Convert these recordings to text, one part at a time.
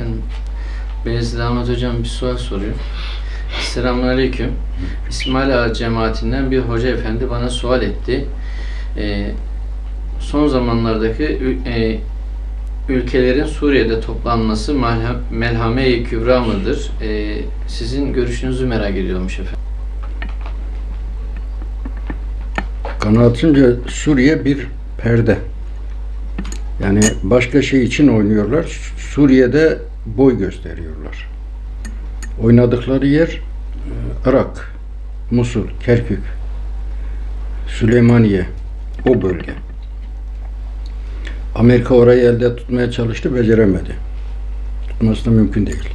Efendim, Beyazıt Ahmet Hocam bir sual soruyor. Selamünaleyküm. İsmail Ağa cemaatinden bir hoca efendi bana sual etti. Ee, son zamanlardaki e, ülkelerin Suriye'de toplanması melhame-i kübra mıdır? Ee, sizin görüşünüzü merak ediyormuş efendim. Kanaatimce Suriye bir perde. Yani başka şey için oynuyorlar. Suriye'de boy gösteriyorlar. Oynadıkları yer e, Irak, Musul, Kerkük, Süleymaniye, o bölge. Amerika orayı elde tutmaya çalıştı, beceremedi. Tutması da mümkün değil.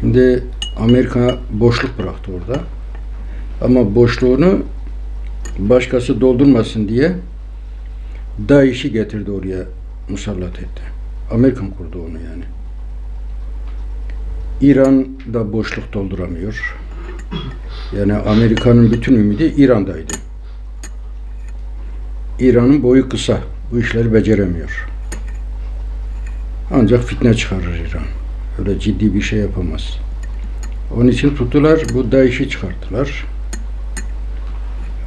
Şimdi Amerika boşluk bıraktı orada. Ama boşluğunu başkası doldurmasın diye DAEŞ'i getirdi oraya musallat etti. Amerikan kurdu onu yani. İran da boşluk dolduramıyor. Yani Amerika'nın bütün ümidi İran'daydı. İran'ın boyu kısa. Bu işleri beceremiyor. Ancak fitne çıkarır İran. Öyle ciddi bir şey yapamaz. Onun için tuttular, bu DAEŞ'i çıkarttılar.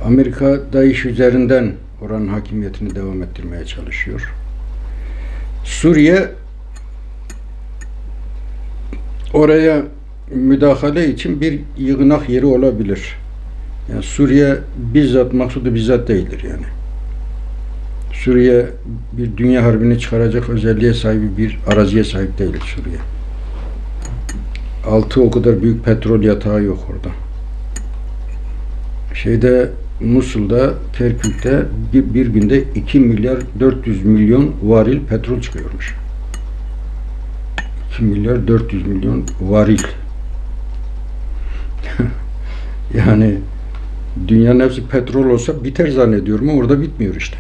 Amerika DAEŞ üzerinden oranın hakimiyetini devam ettirmeye çalışıyor. Suriye oraya müdahale için bir yığınak yeri olabilir. Yani Suriye bizzat maksudu bizzat değildir yani. Suriye bir dünya harbini çıkaracak özelliğe sahibi bir araziye sahip değil Suriye. Altı o kadar büyük petrol yatağı yok orada. Şeyde Musul'da, Kerkük'te bir, bir günde 2 milyar 400 milyon varil petrol çıkıyormuş. 2 milyar 400 milyon varil. yani dünyanın hepsi petrol olsa biter zannediyorum ama orada bitmiyor işte.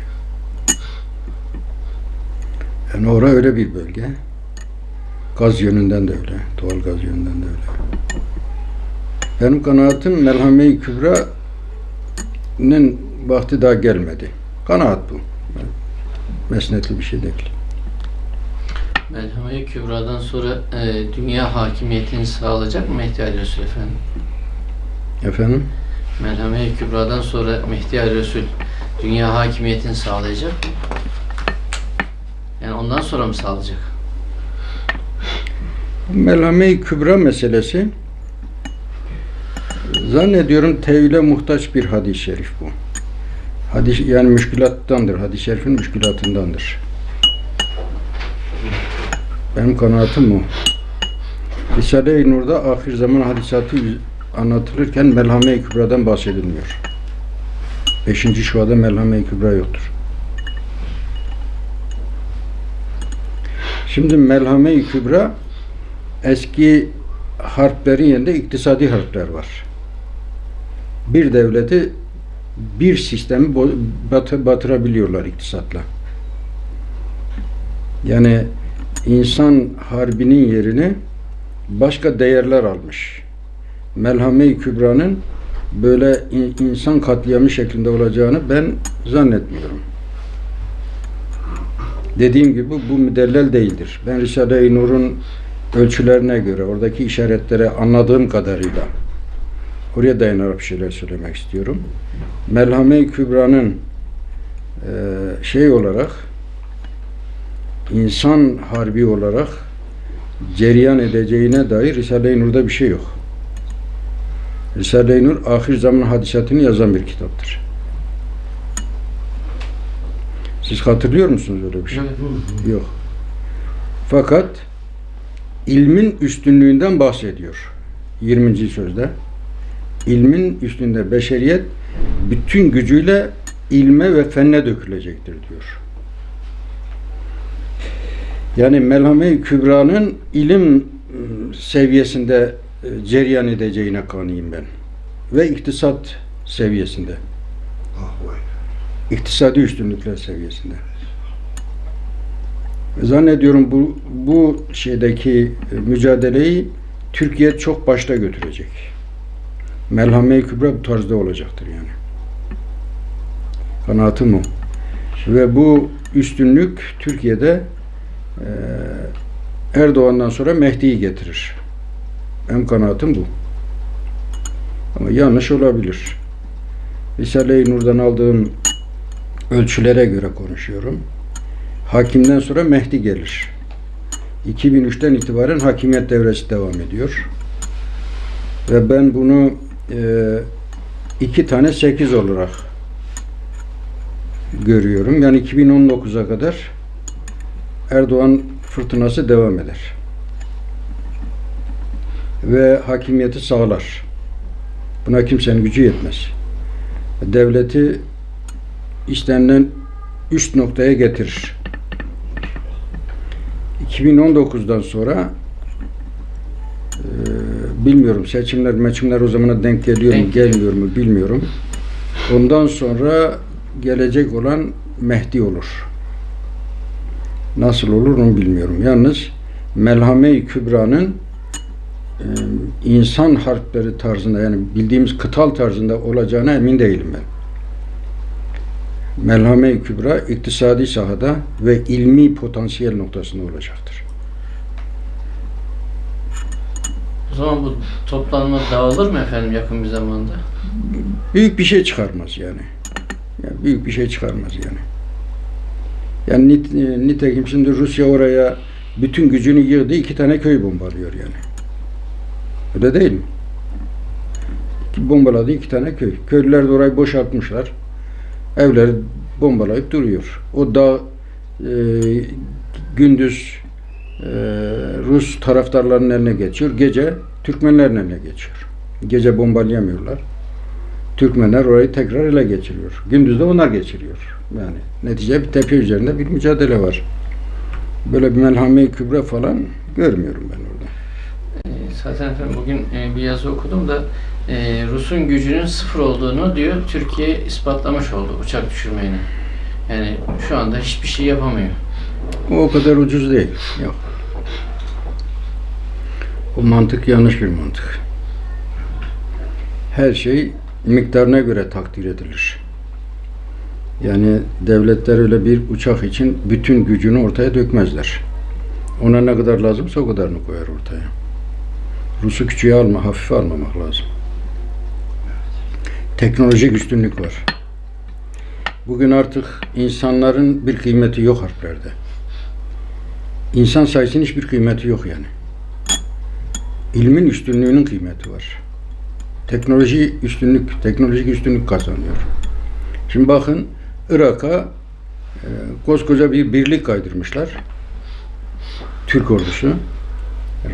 Yani orada öyle bir bölge. Gaz yönünden de öyle. Doğal gaz yönünden de öyle. Benim kanaatim Melhame-i Kübra'nın vakti daha gelmedi. Kanaat bu. Mesnetli bir şey değil. Melhame-i kübradan sonra e, dünya hakimiyetini sağlayacak mı Mehdi Ali Resul efendim? Efendim? Melhame-i kübradan sonra Mehdi Ali Resul dünya hakimiyetini sağlayacak mı? Yani ondan sonra mı sağlayacak? Melhame-i Kübra meselesi zannediyorum tevhile muhtaç bir hadis-i şerif bu. Hadis yani müşkülattandır. Hadis-i şerifin müşkülatındandır. Benim kanaatim bu. Risale-i Nur'da ahir zaman hadisatı anlatılırken Melhame-i Kübra'dan bahsedilmiyor. Beşinci şuada Melhame-i Kübra yoktur. Şimdi Melhame-i Kübra eski harplerin yerinde iktisadi harpler var. Bir devleti bir sistemi batı- batırabiliyorlar iktisatla. Yani insan harbinin yerini başka değerler almış. Melhame-i Kübra'nın böyle in- insan katliamı şeklinde olacağını ben zannetmiyorum. Dediğim gibi bu müdellel değildir. Ben Risale-i Nur'un ölçülerine göre, oradaki işaretlere anladığım kadarıyla oraya dayanarak bir şeyler söylemek istiyorum. Melhame-i Kübra'nın eee, şey olarak insan harbi olarak cereyan edeceğine dair Risale-i Nur'da bir şey yok. Risale-i Nur ahir zaman hadisatını yazan bir kitaptır. Siz hatırlıyor musunuz öyle bir şey? Yok. Fakat ilmin üstünlüğünden bahsediyor. 20. sözde. İlmin üstünde beşeriyet bütün gücüyle ilme ve fenne dökülecektir diyor. Yani Melhame-i Kübra'nın ilim ıı, seviyesinde e, cereyan edeceğine kanıyım ben. Ve iktisat seviyesinde. İktisadi üstünlükler seviyesinde. Zannediyorum bu bu şeydeki e, mücadeleyi Türkiye çok başta götürecek. Melhame-i Kübra bu tarzda olacaktır yani. Kanaatim o. Ve bu üstünlük Türkiye'de e, Erdoğan'dan sonra Mehdi'yi getirir. Benim kanaatim bu. Ama yanlış olabilir. Risale-i Nur'dan aldığım ölçülere göre konuşuyorum. Hakimden sonra Mehdi gelir. 2003'ten itibaren hakimiyet devresi devam ediyor. Ve ben bunu iki tane sekiz olarak görüyorum. Yani 2019'a kadar Erdoğan fırtınası devam eder. Ve hakimiyeti sağlar. Buna kimsenin gücü yetmez. Devleti istenilen üst noktaya getirir. 2019'dan sonra e, bilmiyorum seçimler meçimler o zamana denk geliyor mu Denk geliyor. gelmiyor mu bilmiyorum. Ondan sonra gelecek olan Mehdi olur. Nasıl olur onu bilmiyorum. Yalnız Melhame-i Kübra'nın e, insan harpleri tarzında yani bildiğimiz kıtal tarzında olacağına emin değilim ben. Melhame-i Kübra iktisadi sahada ve ilmi potansiyel noktasında olacaktır. O zaman bu toplanma dağılır mı efendim yakın bir zamanda? Büyük bir şey çıkarmaz yani. yani büyük bir şey çıkarmaz yani. Yani nit, nitekim şimdi Rusya oraya bütün gücünü yığdı, iki tane köy bombalıyor yani. Öyle değil mi? Bombaladı iki tane köy. Köylüler de orayı boşaltmışlar. Evleri bombalayıp duruyor. O da e, gündüz Rus taraftarlarının eline geçiyor. Gece Türkmenlerin eline geçiyor. Gece bombalayamıyorlar. Türkmenler orayı tekrar ele geçiriyor. Gündüz de onlar geçiriyor. Yani netice bir tepe üzerinde bir mücadele var. Böyle bir melhame-i kübra falan görmüyorum ben orada. Ee, Zaten efendim bugün e, bir yazı okudum da e, Rus'un gücünün sıfır olduğunu diyor Türkiye ispatlamış oldu uçak düşürmeyle. Yani şu anda hiçbir şey yapamıyor. O kadar ucuz değil. Yok. O mantık yanlış bir mantık. Her şey miktarına göre takdir edilir. Yani devletler öyle bir uçak için bütün gücünü ortaya dökmezler. Ona ne kadar lazımsa o kadarını koyar ortaya. Rus'u küçüğe alma, hafife almamak lazım. Teknolojik üstünlük var. Bugün artık insanların bir kıymeti yok harplerde. İnsan sayısının hiçbir kıymeti yok yani. İlmin üstünlüğünün kıymeti var. Teknoloji üstünlük, teknolojik üstünlük kazanıyor. Şimdi bakın Irak'a e, koskoca bir birlik kaydırmışlar. Türk ordusu.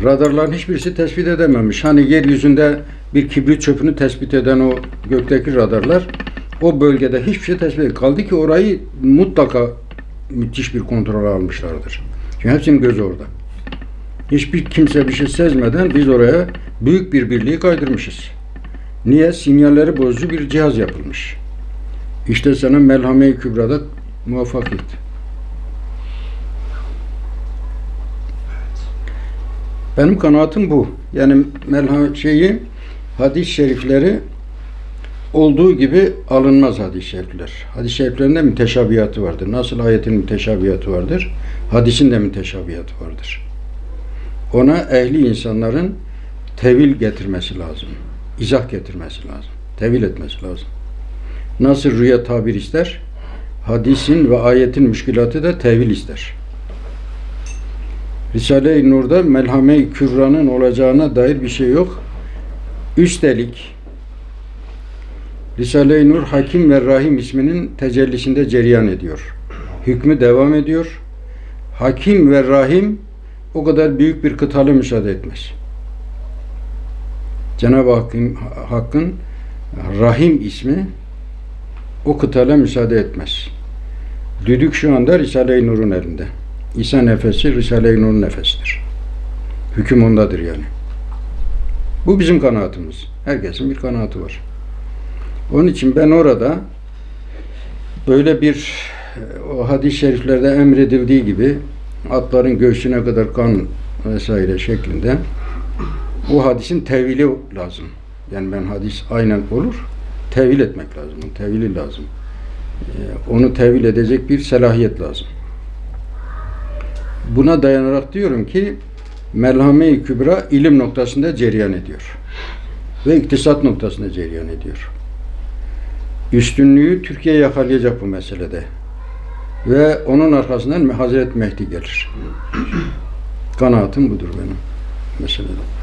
Radarların hiçbirisi tespit edememiş. Hani yeryüzünde bir kibrit çöpünü tespit eden o gökteki radarlar o bölgede hiçbir şey tespit edilmedi. Kaldı ki orayı mutlaka müthiş bir kontrol almışlardır. Çünkü hepsinin gözü orada. Hiçbir kimse bir şey sezmeden biz oraya büyük bir birliği kaydırmışız. Niye? Sinyalleri bozucu bir cihaz yapılmış. İşte sana Melhame-i Kübra'da muvaffakiyet. Benim kanaatim bu. Yani melhame şeyi hadis-i şerifleri olduğu gibi alınmaz hadis-i şerifler. Hadis-i şeriflerinde müteşabihatı vardır. Nasıl ayetin müteşabihatı vardır, hadisin de müteşabihatı vardır. Ona ehli insanların tevil getirmesi lazım. izah getirmesi lazım. Tevil etmesi lazım. Nasıl rüya tabir ister, hadisin ve ayetin müşkilatı da tevil ister. Risale-i Nur'da Melhame-i Kübra'nın olacağına dair bir şey yok. Üstelik Risale-i Nur Hakim ve Rahim isminin tecellisinde cereyan ediyor. Hükmü devam ediyor. Hakim ve Rahim o kadar büyük bir kıtalı müsaade etmez. Cenab-ı Hakk'ın, Hakk'ın Rahim ismi o kıtala müsaade etmez. Düdük şu anda Risale-i Nur'un elinde. İsa nefesi Risale-i Nur'un nefesidir. Hüküm ondadır yani. Bu bizim kanaatimiz. Herkesin bir kanaatı var. Onun için ben orada böyle bir o hadis-i şeriflerde emredildiği gibi atların göğsüne kadar kan vesaire şeklinde o hadisin tevili lazım. Yani ben hadis aynen olur, tevil etmek lazım. Tevili lazım. Ee, Onu tevil edecek bir selahiyet lazım. Buna dayanarak diyorum ki Melhame-i Kübra ilim noktasında cereyan ediyor. Ve iktisat noktasında cereyan ediyor. Üstünlüğü Türkiye yakalayacak bu meselede. Ve onun arkasından Hazreti Mehdi gelir. Kanaatim budur benim meselede.